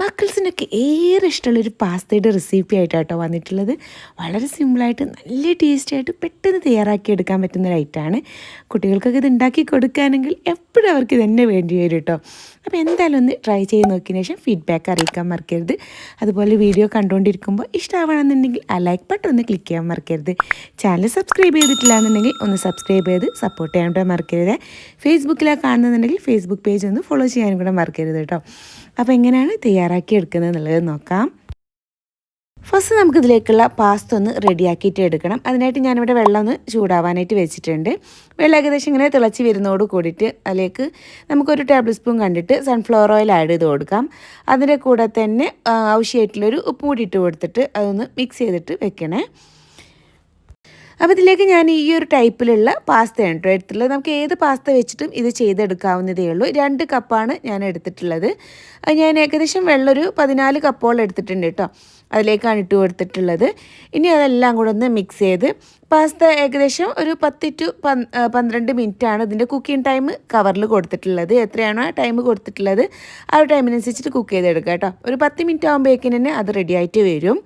മക്കൾസിനൊക്കെ ഏറെ ഇഷ്ടമുള്ളൊരു പാസ്തയുടെ റെസിപ്പി ആയിട്ടാട്ടോ വന്നിട്ടുള്ളത്. വളരെ സിമ്പിളായിട്ട് നല്ല ടേസ്റ്റി ആയിട്ട് പെട്ടെന്ന് തയ്യാറാക്കി എടുക്കാൻ പറ്റുന്ന ഒരു ഐറ്റമാണ് കുട്ടികൾക്കൊക്കെ ഇത് ഉണ്ടാക്കി കൊടുക്കുകയാണെങ്കിൽ എപ്പോഴും അവർക്ക് തന്നെ വേണ്ടി വരും കേട്ടോ അപ്പോൾ എന്തായാലും ഒന്ന് ട്രൈ ചെയ്ത് നോക്കിയതിന് ശേഷം ഫീഡ്ബാക്ക് അറിയിക്കാൻ മറക്കരുത്. അതുപോലെ വീഡിയോ കണ്ടുകൊണ്ടിരിക്കുമ്പോൾ ഇഷ്ടമാവണമെന്നുണ്ടെങ്കിൽ ആ ലൈക്ക് ബട്ടൺ ഒന്ന് ക്ലിക്ക് ചെയ്യാൻ മറക്കരുത്. ചാനൽ സബ്സ്ക്രൈബ് ചെയ്തിട്ടില്ല എന്നുണ്ടെങ്കിൽ ഒന്ന് സബ്സ്ക്രൈബ് ചെയ്ത് സപ്പോർട്ട് ചെയ്യാൻ കൂടെ മറക്കരുത്. ഫേസ്ബുക്കിലാണ് കാണുന്നുണ്ടെങ്കിൽ ഫേസ്ബുക്ക് പേജ് ഒന്ന് ഫോളോ ചെയ്യാനും കൂടെ മറക്കരുത് കേട്ടോ. അപ്പോൾ എങ്ങനെയാണ് തയ്യാറാക്കി എടുക്കുന്നത് എന്നുള്ളത് നോക്കാം. ഫസ്റ്റ് നമുക്കിതിലേക്കുള്ള പാസ്ത ഒന്ന് റെഡിയാക്കിയിട്ട് എടുക്കണം. അതിനായിട്ട് ഞാനിവിടെ വെള്ളം ഒന്ന് ചൂടാവാനായിട്ട് വെച്ചിട്ടുണ്ട്. വെള്ളം ഏകദേശം ഇങ്ങനെ തിളച്ച് വരുന്നതോട് കൂടിയിട്ട് അതിലേക്ക് നമുക്കൊരു ടേബിൾ സ്പൂൺ കണ്ടിട്ട് സൺഫ്ലവർ ഓയിൽ ആഡ് ചെയ്ത് കൊടുക്കാം. അതിന്റെ കൂടെ തന്നെ ആവശ്യമായിട്ടുള്ളൊരു ഉപ്പ് കൂടി ഇട്ട് കൊടുത്തിട്ട് അതൊന്ന് മിക്സ് ചെയ്തിട്ട് വെക്കണേ. അപ്പോൾ ഇതിലേക്ക് ഞാൻ ഈ ഒരു ടൈപ്പിലുള്ള പാസ്തയാണ് കേട്ടോ എടുത്തിട്ടുള്ളത്. നമുക്ക് ഏത് പാസ്ത വെച്ചിട്ടും ഇത് ചെയ്തെടുക്കാവുന്നതേ ഉള്ളൂ. രണ്ട് കപ്പാണ് ഞാൻ എടുത്തിട്ടുള്ളത്. ഞാൻ ഏകദേശം വെള്ളം ഒരു പതിനാല് കപ്പോളം എടുത്തിട്ടുണ്ട് കേട്ടോ. അതിലേക്കാണ് ഇട്ട് കൊടുത്തിട്ടുള്ളത്. ഇനി അതെല്ലാം കൂടെ ഒന്ന് മിക്സ് ചെയ്ത് പാസ്ത ഏകദേശം ഒരു പത്ത് ടു പന്ത്രണ്ട് മിനിറ്റാണ് ഇതിന്റെ കുക്കിംഗ് ടൈം കവറിൽ കൊടുത്തിട്ടുള്ളത്. എത്രയാണോ ആ ടൈം കൊടുത്തിട്ടുള്ളത്. ആ ഒരു ടൈമിനനുസരിച്ചിട്ട് കുക്ക് ചെയ്തെടുക്കുക കേട്ടോ. ഒരു പത്ത് മിനിറ്റ് ആകുമ്പോഴേക്കും തന്നെ അത് റെഡി ആയിട്ട് വരും.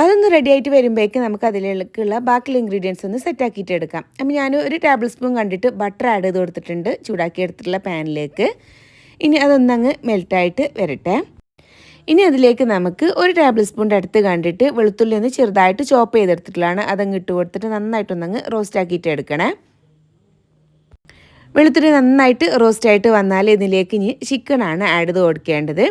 അതൊന്ന് റെഡി ആയിട്ട് വരുമ്പോഴേക്ക് നമുക്ക് അതിലേക്കുള്ള ബാക്കിയുള്ള ഇൻഗ്രീഡിയൻസ് ഒന്ന് സെറ്റാക്കിയിട്ട് എടുക്കാം. അപ്പം ഞാൻ ഒരു ടേബിൾ സ്പൂൺ കണ്ടിട്ട് ബട്ടർ ആഡ് ചെയ്ത് കൊടുത്തിട്ടുണ്ട്. ചൂടാക്കി എടുത്തിട്ടുള്ള പാനിലേക്ക് ഇനി അതൊന്നങ്ങ് മെൽറ്റായിട്ട് വരട്ടെ. ഇനി അതിലേക്ക് നമുക്ക് ഒരു ടേബിൾ സ്പൂണിന്റെ അടുത്ത് കണ്ടിട്ട് വെളുത്തുള്ളി ഒന്ന് ചെറുതായിട്ട് ചോപ്പ് ചെയ്തെടുത്തിട്ടുള്ളതാണ്. അതങ്ങ് ഇട്ട് കൊടുത്തിട്ട് നന്നായിട്ടൊന്നങ്ങ് റോസ്റ്റ് ആക്കിയിട്ട് എടുക്കണേ. വെളുത്തുള്ളി നന്നായിട്ട് റോസ്റ്റ് ആയിട്ട് വന്നാൽ ഇതിലേക്ക് ഇനി ചിക്കനാണ് ആഡ് ചെയ്ത് കൊടുക്കേണ്ടത്.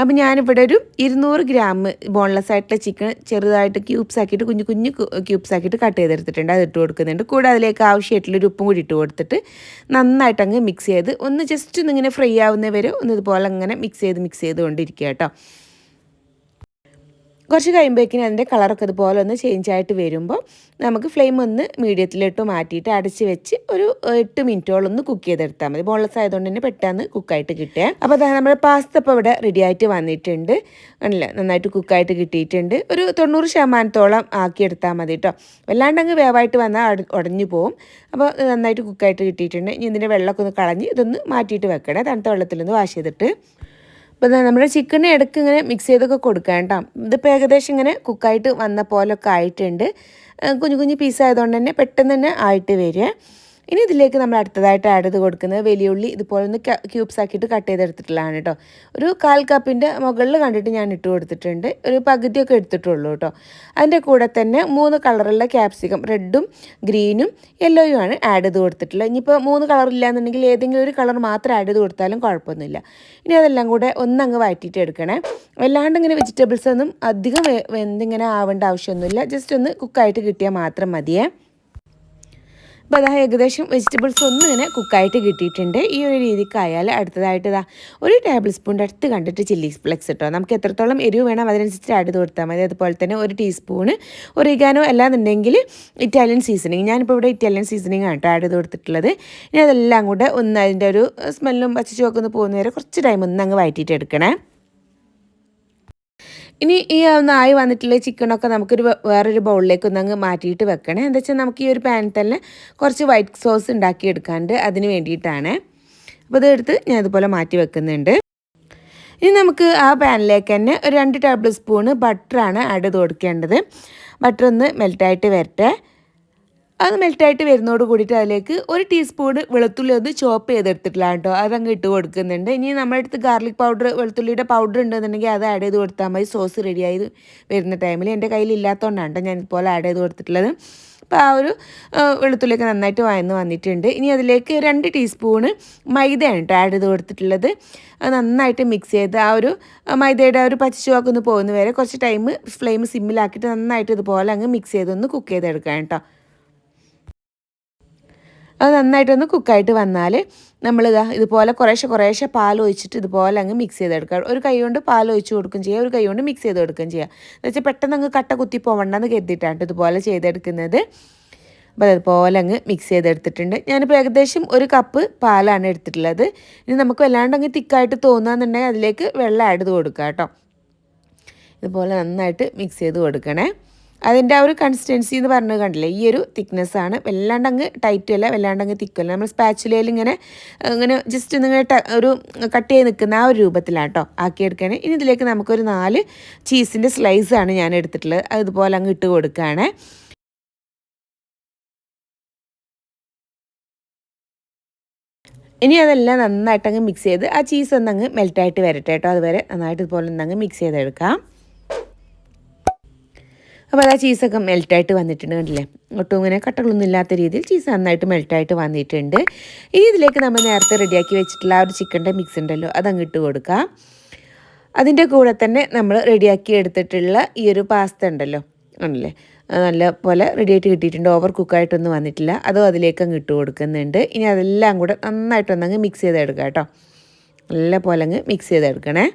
അപ്പോൾ ഞാനിവിടെ ഒരു ഇരുന്നൂറ് ഗ്രാം ബോൺലെസ് ആയിട്ടുള്ള ചിക്കൻ ചെറുതായിട്ട് ക്യൂബ്സ് ആക്കിയിട്ട് കുഞ്ഞു കുഞ്ഞു ക്യൂബ്സ് ആക്കിയിട്ട് കട്ട് ചെയ്തെടുത്തിട്ടുണ്ട്. അത് ഇട്ട് കൊടുക്കുന്നുണ്ട്. കൂടെ അതിലേക്ക് ആവശ്യമായിട്ടുള്ളൊരു ഉപ്പും കൂടി ഇട്ട് കൊടുത്തിട്ട് നന്നായിട്ട് അങ്ങ് മിക്സ് ചെയ്ത് ഒന്ന് ജസ്റ്റ് ഒന്ന് ഇങ്ങനെ ഫ്രൈ ആവുന്നവരെ ഒന്ന് ഇതുപോലെ അങ്ങനെ മിക്സ് ചെയ്ത് മിക്സ് ചെയ്തുകൊണ്ടിരിക്കുക കേട്ടോ. കുറച്ച് കഴിയുമ്പോഴേക്കിനും അതിന്റെ കളറൊക്കെ ഇതുപോലെ ഒന്ന് ചേഞ്ച് ആയിട്ട് വരുമ്പോൾ നമുക്ക് ഫ്ലെയിം ഒന്ന് മീഡിയത്തിലിട്ട് മാറ്റിയിട്ട് അടച്ച് വെച്ച് ഒരു എട്ട് മിനിറ്റോളം ഒന്ന് കുക്ക് ചെയ്തെടുത്താൽ മതി. ബോൺലെസ് ആയതുകൊണ്ട് തന്നെ പെട്ടെന്ന് കുക്കായിട്ട് കിട്ടുക. അപ്പോൾ അതായത് നമ്മുടെ പാസ്ത ഇപ്പോൾ ഇവിടെ റെഡി ആയിട്ട് വന്നിട്ടുണ്ട്. ആണല്ലേ നന്നായിട്ട് കുക്കായിട്ട് കിട്ടിയിട്ടുണ്ട്. ഒരു തൊണ്ണൂറ് ശതമാനത്തോളം ആക്കിയെടുത്താൽ മതി കേട്ടോ. വല്ലാണ്ട് അങ്ങ് വേവായിട്ട് വന്നാൽ ഉടഞ്ഞു പോകും അപ്പോൾ നന്നായിട്ട് കുക്കായിട്ട് കിട്ടിയിട്ടുണ്ട്. ഇനി ഇതിന്റെ വെള്ളമൊക്കെ ഒന്ന് കളഞ്ഞ് ഇതൊന്ന് മാറ്റിയിട്ട് വെക്കണേ. തണുത്ത വെള്ളത്തിലൊന്ന് വാഷ് ചെയ്തിട്ട്. അപ്പോൾ നമ്മുടെ ചിക്കനെ ഇടയ്ക്ക് ഇങ്ങനെ മിക്സ് ചെയ്തൊക്കെ കൊടുക്കാം കേട്ടോ. ഇതിപ്പോൾ ഏകദേശം ഇങ്ങനെ കുക്കായിട്ട് വന്ന പോലൊക്കെ ആയിട്ടുണ്ട്. കുഞ്ഞു കുഞ്ഞു പീസ് ആയതുകൊണ്ട് തന്നെ പെട്ടെന്ന് തന്നെ ആയിട്ട് വരിക. ഇനി ഇതിലേക്ക് നമ്മൾ അടുത്തതായിട്ട് ആഡ് ചെയ്ത് കൊടുക്കുന്നത് വലിയുള്ളി ഇതുപോലെ ഒന്ന് ക്യൂബ്സ് ആക്കിയിട്ട് കട്ട് ചെയ്തെടുത്തിട്ടുള്ളതാണ് കേട്ടോ ഒരു കാൽ കപ്പിന്റെ മുകളിൽ കണ്ടിട്ട് ഞാൻ ഇട്ട് കൊടുത്തിട്ടുണ്ട്. ഒരു പകുതിയൊക്കെ എടുത്തിട്ടുള്ളൂ കേട്ടോ അതിന്റെ കൂടെ തന്നെ മൂന്ന് കളറുള്ള ക്യാപ്സിക്കം റെഡും ഗ്രീനും യെല്ലോയും ആണ് ആഡ് ചെയ്ത് കൊടുത്തിട്ടുള്ളത്. ഇനിയിപ്പോൾ മൂന്ന് കളർ ഇല്ലാന്നുണ്ടെങ്കിൽ ഏതെങ്കിലും ഒരു കളർ മാത്രം ആഡ് ചെയ്ത് കൊടുത്താലും കുഴപ്പമൊന്നുമില്ല. ഇനി അതെല്ലാം കൂടെ ഒന്നങ്ങ് വഴറ്റിയിട്ട് എടുക്കണേ. വല്ലാണ്ട് ഇങ്ങനെ വെജിറ്റബിൾസ് ഒന്നും അധികം വെന്തിങ്ങനെ ആവേണ്ട ആവശ്യമൊന്നുമില്ല. ജസ്റ്റ് ഒന്ന് കുക്കായിട്ട് കിട്ടിയാൽ മാത്രം മതിയേ. അപ്പോൾ അതാ ഏകദേശം വെജിറ്റബിൾസ് ഒന്നും ഇങ്ങനെ കുക്കായിട്ട് കിട്ടിയിട്ടുണ്ട്. ഈ ഒരു രീതിക്കായാൽ അടുത്തതായിട്ട് ഇതാ ഒരു ടേബിൾ സ്പൂണിന്റെ അടുത്ത് കണ്ടിട്ട് ചില്ലി ഫ്ലെക്സ് ഇട്ടോ. നമുക്ക് എത്രത്തോളം എരിവ് വേണം അതിനനുസരിച്ച് ആഡ് കൊടുത്താൽ മതി. അതുപോലെ തന്നെ ഒരു ടീസ്പൂണ് ഒറിഗാനോ അല്ലാന്നുണ്ടെങ്കിൽ ഇറ്റാലിയൻ സീസണിങ് ഞാനിപ്പോൾ ഇവിടെ ഇറ്റാലിയൻ സീസണിങ് ആണ് കേട്ടോ ആഡ് ചെയ്ത് കൊടുത്തിട്ടുള്ളത്. ഇനി അതെല്ലാം കൂടെ ഒന്ന് അതിന്റെ ഒരു സ്മെല്ലും പച്ച ചുവക്കൊന്ന് പോകുന്നവരെ കുറച്ച് ടൈം ഒന്ന് അങ്ങ് വഴറ്റിയിട്ട് എടുക്കണേ. ഇനി ഈ ഒന്ന് ആയി വന്നിട്ടുള്ള ചിക്കനൊക്കെ നമുക്കൊരു വേറൊരു ബൗളിലേക്ക് ഒന്ന് അങ്ങ് മാറ്റിയിട്ട് വെക്കണേ. എന്താ വെച്ചാൽ നമുക്ക് ഈ ഒരു പാനിൽ തന്നെ കുറച്ച് വൈറ്റ് സോസ് ഉണ്ടാക്കി എടുക്കാണ്ട് അതിന് വേണ്ടിയിട്ടാണ്. അപ്പോൾ ഇതെടുത്ത് ഞാൻ ഇതുപോലെ മാറ്റി വെക്കുന്നുണ്ട്. ഇനി നമുക്ക് ആ പാനിലേക്ക് തന്നെ ഒരു രണ്ട് ടേബിൾ സ്പൂണ് ബട്ടറാണ് ആഡ് ചെയ്ത് കൊടുക്കേണ്ടത്. ബട്ടർ ഒന്ന് മെൽറ്റായിട്ട് വരട്ടെ. അത് മെൽറ്റായിട്ട് വരുന്നതോട് കൂടിയിട്ട് അതിലേക്ക് ഒരു ടീസ്പൂൺ വെളുത്തുള്ളി ഒന്ന് ചോപ്പ് ചെയ്തെടുത്തിട്ടില്ല കേട്ടോ. അതങ്ങ് ഇട്ട് കൊടുക്കുന്നുണ്ട്. ഇനി നമ്മുടെ അടുത്ത് ഗാർലിക് പൗഡർ വെളുത്തുള്ളിയുടെ പൗഡർ ഉണ്ടെന്നുണ്ടെങ്കിൽ അത് ആഡ് ചെയ്ത് കൊടുത്താൽ മതി. സോസ് റെഡിയായി വരുന്ന ടൈമിൽ എന്റെ കയ്യിൽ ഇല്ലാത്തതുകൊണ്ടാണ് ഞാൻ ഇതുപോലെ ആഡ് ചെയ്ത് കൊടുത്തിട്ടുള്ളത്. അപ്പോൾ ആ ഒരു വെളുത്തുള്ളിയൊക്കെ നന്നായിട്ട് വയന്ന് വന്നിട്ടുണ്ട്. ഇനി അതിലേക്ക് രണ്ട് ടീസ്പൂണ് മൈദയാണ് കേട്ടോ ആഡ് ചെയ്ത് കൊടുത്തിട്ടുള്ളത്. അത് നന്നായിട്ട് മിക്സ് ചെയ്ത് ആ ഒരു മൈദയുടെ ആ ഒരു പച്ചച്ചുവാക്കൊന്ന് പോകുന്ന വരെ കുറച്ച് ടൈം ഫ്ലെയിം സിമ്മിലാക്കിയിട്ട് നന്നായിട്ട് ഇതുപോലെ അങ്ങ് മിക്സ് ചെയ്തൊന്ന് കുക്ക് ചെയ്തെടുക്കാം കേട്ടോ. അത് നന്നായിട്ടൊന്ന് കുക്കായിട്ട് വന്നാൽ നമ്മളിതാ ഇതുപോലെ കുറേശ്ശെ കുറേശ്ശെ പാൽ ഒഴിച്ചിട്ട് ഇതുപോലെ അങ്ങ് മിക്സ് ചെയ്ത് എടുക്കുക ഒരു കൈ കൊണ്ട് പാൽ ഒഴിച്ച് കൊടുക്കുകയും ചെയ്യുക ഒരു കൈ കൊണ്ട് മിക്സ് ചെയ്ത് കൊടുക്കുകയും ചെയ്യുക എന്ന് വെച്ചാൽ പെട്ടെന്ന് അങ്ങ് കട്ട കുത്തി പോകണ്ടെന്ന് കരുതിയിട്ടാണ് ഇതുപോലെ ചെയ്തെടുക്കുന്നത്. അപ്പോൾ അതുപോലെ അങ്ങ് മിക്സ് ചെയ്തെടുത്തിട്ടുണ്ട്. ഞാനിപ്പോൾ ഏകദേശം ഒരു കപ്പ് പാലാണ് എടുത്തിട്ടുള്ളത്. ഇനി നമുക്ക് വല്ലാണ്ട് അങ്ങ് തിക്കായിട്ട് തോന്നുകയെന്നുണ്ടെങ്കിൽ അതിലേക്ക് വെള്ളം ആഡ് കൊടുക്കുക കേട്ടോ ഇതുപോലെ നന്നായിട്ട് മിക്സ് ചെയ്ത് കൊടുക്കണേ. അതിന്റെ ആ ഒരു കൺസിസ്റ്റൻസി എന്ന് പറഞ്ഞത് കണ്ടില്ലേ? ഈ ഒരു thickness ആണ്. വല്ലാണ്ട് അങ്ങ് ടൈറ്റും അല്ല വല്ലാണ്ട് അങ്ങ് തിക്കല്ല നമ്മൾ സ്പാച്ചുലയിൽ ഇങ്ങനെ ഇങ്ങനെ ജസ്റ്റ് ഇങ്ങനെ ഒരു കട്ട് ചെയ്ത് നിൽക്കുന്ന ആ ഒരു രൂപത്തിലാണ് കേട്ടോ ആക്കിയെടുക്കുകയാണ്. ഇനി ഇതിലേക്ക് നമുക്കൊരു നാല് ചീസിന്റെ സ്ലൈസാണ് ഞാൻ എടുത്തിട്ടുള്ളത്. അതുപോലെ അങ്ങ് ഇട്ട് കൊടുക്കുകയാണ്. ഇനി അതെല്ലാം നന്നായിട്ട് അങ്ങ് മിക്സ് ചെയ്ത് ആ ചീസ് ഒന്നങ്ങ് മെൽറ്റായിട്ട് വരട്ടെ കേട്ടോ. അതുവരെ നന്നായിട്ട് ഇതുപോലെ ഒന്നങ്ങ് മിക്സ് ചെയ്തെടുക്കാം. അപ്പോൾ അത് ചീസൊക്കെ മെൽറ്റായിട്ട് വന്നിട്ടുണ്ട് കണ്ടില്ലേ? ഒട്ടും ഇങ്ങനെ കട്ടകളൊന്നും ഇല്ലാത്ത രീതിയിൽ ചീസ് നന്നായിട്ട് മെൽറ്റായിട്ട് വന്നിട്ടുണ്ട്. ഇനി ഇതിലേക്ക് നമ്മൾ നേരത്തെ റെഡിയാക്കി വെച്ചിട്ടുള്ള ആ ഒരു ചിക്കന്റെ മിക്സ് ഉണ്ടല്ലോ അതങ്ങിട്ട് കൊടുക്കുക കൊടുക്കാം. അതിന്റെ കൂടെ തന്നെ നമ്മൾ റെഡിയാക്കി എടുത്തിട്ടുള്ള ഈ ഒരു പാസ്ത ഉണ്ടല്ലോ ആണല്ലേ നല്ല പോലെ റെഡിയായിട്ട് കിട്ടിയിട്ടുണ്ട്. ഓവർ കുക്കായിട്ടൊന്നും വന്നിട്ടില്ല. അതും അതിലേക്ക് അങ്ങ് ഇട്ട് കൊടുക്കുന്നുണ്ട്. ഇനി അതെല്ലാം കൂടെ നന്നായിട്ടൊന്നങ്ങ് മിക്സ് ചെയ്തെടുക്കാം കേട്ടോ. നല്ല പോലെ അങ്ങ് മിക്സ് ചെയ്തെടുക്കണേ.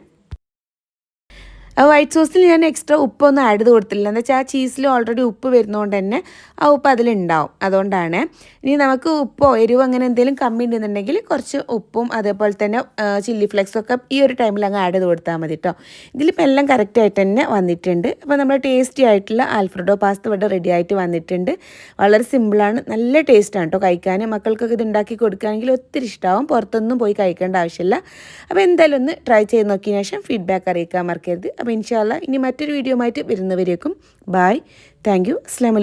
വൈറ്റ് സോസിൽ ഞാൻ എക്സ്ട്രാ ഉപ്പൊന്നും ആഡ് ചെയ്ത് കൊടുത്തില്ല. എന്ന് വെച്ചാൽ ആ ചീസിൽ ഓൾറെഡി ഉപ്പ് വരുന്നതുകൊണ്ട് തന്നെ ആ ഉപ്പ് അതിലുണ്ടാവും. അതുകൊണ്ടാണ്. ഇനി നമുക്ക് ഉപ്പോ എരിവോ അങ്ങനെ എന്തെങ്കിലും കമ്മി ഉണ്ടെന്നുണ്ടെങ്കിൽ കുറച്ച് ഉപ്പും അതേപോലെ തന്നെ ചില്ലി ഫ്ലേക്സും ഒക്കെ ഈ ഒരു ടൈമിൽ അങ്ങ് ആഡ് ചെയ്ത് കൊടുത്താൽ മതി കേട്ടോ ഇതിലിപ്പോൾ എല്ലാം കറക്റ്റായിട്ട് തന്നെ വന്നിട്ടുണ്ട്. അപ്പോൾ നമ്മൾ ടേസ്റ്റി ആയിട്ടുള്ള ആൽഫ്രഡോ പാസ്ത ഇവിടെ റെഡി ആയിട്ട് വന്നിട്ടുണ്ട്. വളരെ സിമ്പിളാണ് നല്ല ടേസ്റ്റാണ് കേട്ടോ കഴിക്കാൻ മക്കൾക്കൊക്കെ ഇത് ഉണ്ടാക്കി കൊടുക്കുകയാണെങ്കിൽ ഒത്തിരി ഇഷ്ടമാവും പുറത്തൊന്നും പോയി കഴിക്കേണ്ട ആവശ്യമില്ല. അപ്പോൾ എന്തായാലും ഒന്ന് ട്രൈ ചെയ്ത് നോക്കിയതിന് ശേഷം ഫീഡ്ബാക്ക് അറിയിക്കാൻ മറക്കരുത്. അപ്പോൾ ഇൻഷാല്ല ഇനി മറ്റൊരു വീഡിയോ ആയിട്ട് വരുന്നവരേക്കും. ബായ് താങ്ക് യു അസ്സാം